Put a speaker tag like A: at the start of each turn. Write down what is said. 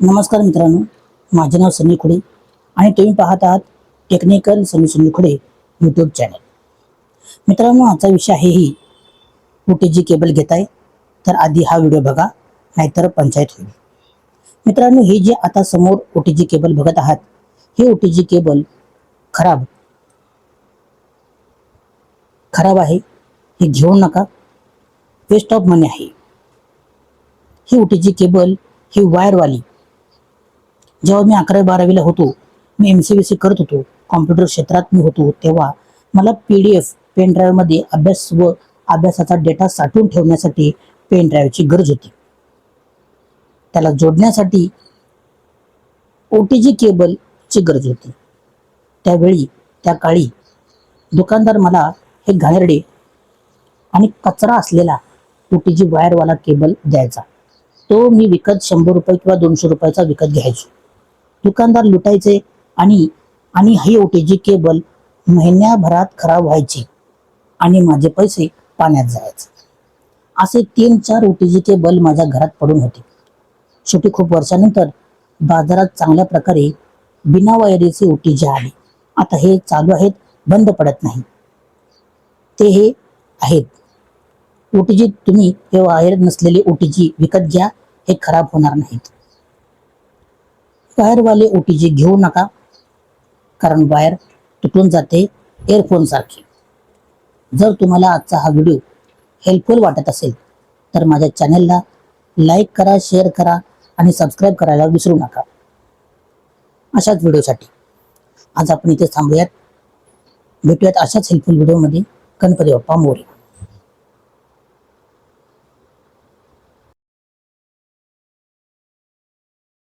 A: नमस्कार मित्रांनो माझे नाव सनी खुडे आणि तुम्ही पाहत आहात technical Sunny Sunny Khude YouTube channel मित्रांनो आजचा विषय आहे ही ओ टी जी केबल घेताय तर आधी हा व्हिडिओ बघा नाहीतर पंचायत होईल. मित्रांनो ही जी आता समोर ओ टी जी केबल बघत आहात ही ओ टी जी केबल खराब खराब आहे हे घेऊ नका. वेस्ट ऑफ मनी आहे. ही ओ टी जी केबल ही वायरवाली जेव्हा मी अकरावी बारावीला होतो मी एम सी बी सी करत होतो. कॉम्प्युटर क्षेत्रात मी होतो. तेव्हा मला पी डी एफ पेन ड्राईव्हमध्ये अभ्यास व अभ्यासाचा डेटा साठवून ठेवण्यासाठी पेन ड्राईव्हची गरज होती. त्याला जोडण्यासाठी ओ टी जी केबलची गरज होती. त्यावेळी त्या काळी दुकानदार मला हे घाणेरडे आणि कचरा असलेला ओ टी जी वायरवाला केबल द्यायचा. तो मी विकत शंभर रुपये किंवा दोनशे रुपयाचा विकत घ्यायचो. दुकानदार लुटायचे आणि आणि हे ओ टी जी केबल महिन्याभरात खराब व्हायची आणि माझे पैसे पाण्यात जायचे. असे तीन चार ओ टी जी केबल माझ्या घरात पडून होते. शेवटी खूप वर्षानंतर बाजारात चांगल्या प्रकारे बिना वायरीचे ओ टी जी आले. आता हे चालू आहेत बंद पडत नाही. ते हे आहेत. ओ टी तुम्ही हे वायर नसलेले ओ टी जी विकत घ्या हे खराब होणार नाहीत. वायरवाले ओ टी जी घेऊ नका कारण वायर तुटून जाते एअरफोनसारखे जर तुम्हाला आजचा हा व्हिडिओ हेल्पफुल वाटत असेल तर माझ्या चॅनेलला लाईक करा शेअर करा आणि सबस्क्राईब करायला विसरू नका. अशाच व्हिडिओसाठी आज आपण इथे थांबूयात. भेटूयात अशाच हेल्पफुल व्हिडिओमध्ये गणपती बाप्पा मोरे.